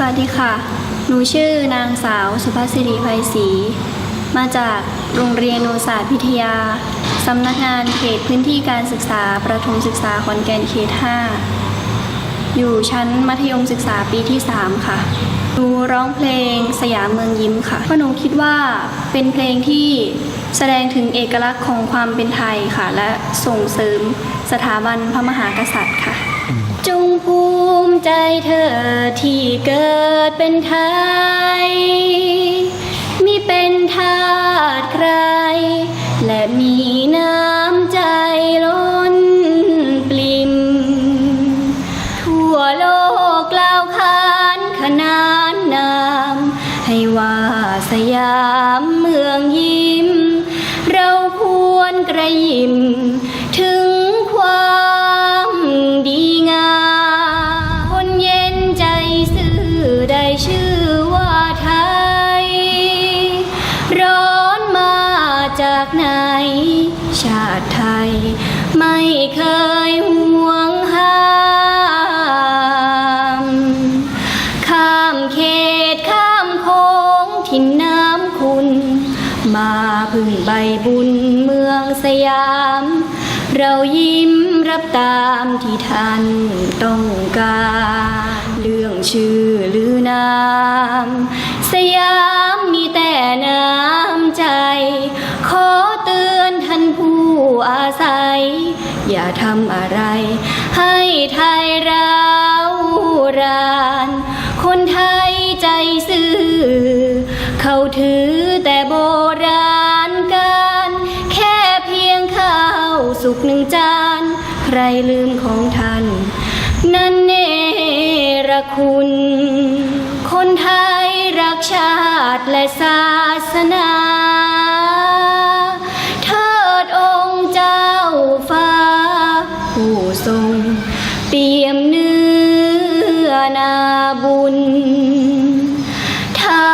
สวัสดีค่ะ หนูชื่อนางสาวสุภาสิริไพศรี มาจากโรงเรียนโนศาสตร์พิทยา สำนักงานเขตพื้นที่การศึกษาประถมศึกษาขอนแก่นเขต 5 อยู่ชั้นมัธยมศึกษาปีที่ 3 ค่ะ หนูร้องเพลงสยามเมืองยิ้มค่ะ เพราะหนูคิดว่าเป็นเพลงที่แสดงถึงเอกลักษณ์ของความเป็นไทยค่ะ และส่งเสริมสถาบันพระมหากษัตริย์ค่ะ จงภูมิใจเธอที่เกิดเป็นไทย มีเป็นทาสใคร และมีน้ำใจล้นปลิม ทั่วโลกกล่าวขานขนานนาม ให้ว่าสยามเมืองยิ้ม เราควรกระยิมถึงความ ชาติไทย ไม่เคยห่วงห้ามข้ามเขตข้ามโค้งทิ่นน้ำคุณ มาพึ่งใบบุญเมืองสยาม เรายิ้มรับตามที่ท่านต้องการ เรื่องชื่อหรือ อาศัย อย่าทำอะไร ให้ไทยร้าวราน คนไทยใจซื่อ เขาถือแต่โบราณการ แค่เพียงข้าวสุกหนึ่งจาน ใครลืมของท่าน นั่นเนรคุณ คนไทยรักชาติและศาสนา เปี่ยมเนื้อนาบุญ ถ้า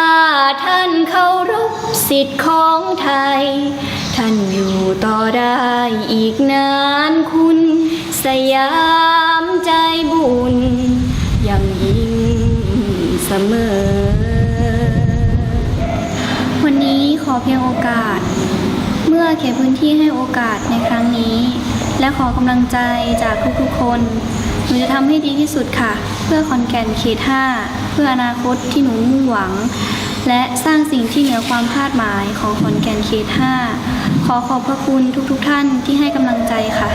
ท่านเคารพสิทธิ์ของไทย ท่านอยู่ต่อได้อีกนานคุณสยามใจบุญ ยังยิ่งเสมอ วันนี้ขอเพียงโอกาส เมื่อเขตพื้นที่ให้โอกาสในครั้งนี้ และขอกำลังใจจากทุกๆคนหนูจะทำให้ดีที่สุดค่ะ เพื่อคอนแกนเขต5เพื่ออนาคตที่หนูมุ่งหวัง และสร้างสิ่งที่เหนือความคาดหมายของคอนแกนเขต5ขอขอบพระคุณทุกๆทท่านที่ให้กำลังใจค่ะ